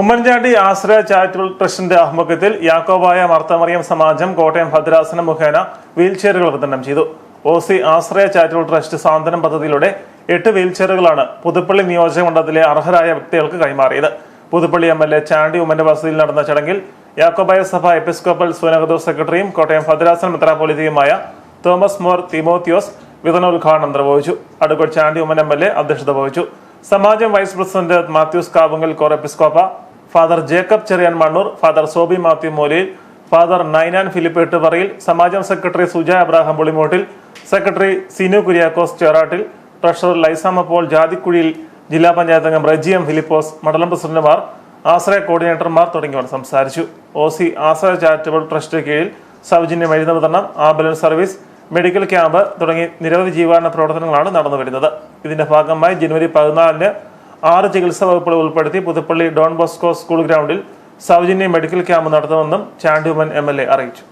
ഉമ്മൻചാണ്ടി ആശ്രയ charitable ട്രസ്റ്റിന്റെ ആഭിമുഖ്യത്തിൽ യാക്കോബായ മർത്തമറിയം സമാജം കോട്ടയം ഭദ്രാസനം മുഖേന വീൽചെയറുകൾ വിതരണം ചെയ്തു. O C Ashraya charitable trust Santhwanam പദ്ധതിയിലൂടെ എട്ട് വീൽചെയറുകളാണ് പുതുപ്പള്ളി നിയോജക മണ്ഡലത്തിലെ അർഹരായ വ്യക്തികൾക്ക് കൈമാറിയത്. Puthuppally M L A Chandy ഉമ്മന്റെ വസതിയിൽ നടന്ന ചടങ്ങിൽ യാക്കോബായ സഭ എപ്പിസ്കോപ്പൽ സുനഗദൂർ സെക്രട്ടറിയും കോട്ടയം ഭദ്രാസനം മെത്രാപ്പൊലിതയുമായ തോമസ് മോർ തിമോത്തിയോസ് വിതരണോദ്ഘാടനം നിർവഹിച്ചു. അടുക്കൽ Chandy Oommen M L A അധ്യക്ഷത വഹിച്ചു. സമാജം vice president Mathews Kavungal Cor Episcopa father Jacob Cherian Mannoor father Sobi Mathew Moolayil father Ninan Philip Ettuparayil സമാജം secretary Suja Abraham Pulimottil secretary Sinu Kuriakose Cherattil treasurer Laisamma Paul Jathikuzhiyil ജില്ലാ പഞ്ചായത്ത് അംഗം റജിയം ഫിലിപ്പോസ് മണ്ഡലം പ്രസിഡന്റുമാർ ആശ്രയ കോർഡിനേറ്റർമാർ തുടങ്ങിയവർ സംസാരിച്ചു. O C Ashraya charitable trust കീഴിൽ സൗജന്യ മരുന്ന് വിതരണം ആംബുലൻസ് സർവീസ് മെഡിക്കൽ ക്യാമ്പ് തുടങ്ങി നിരവധി ജീവന പ്രവർത്തനങ്ങളാണ് നടന്നു വരുന്നത് ഇതിന്റെ ഭാഗമായി ജനുവരി പതിനാലിന് ആറ് ചികിത്സാ വകുപ്പുകൾ ഉൾപ്പെടുത്തി പുതുപ്പള്ളി ഡോൺ ബോസ്കോ സ്കൂൾ ഗ്രൗണ്ടിൽ സൗജന്യ മെഡിക്കൽ ക്യാമ്പ് നടത്തുമെന്നും ചാണ്ടിയുമൻ എം എൽ എ അറിയിച്ചു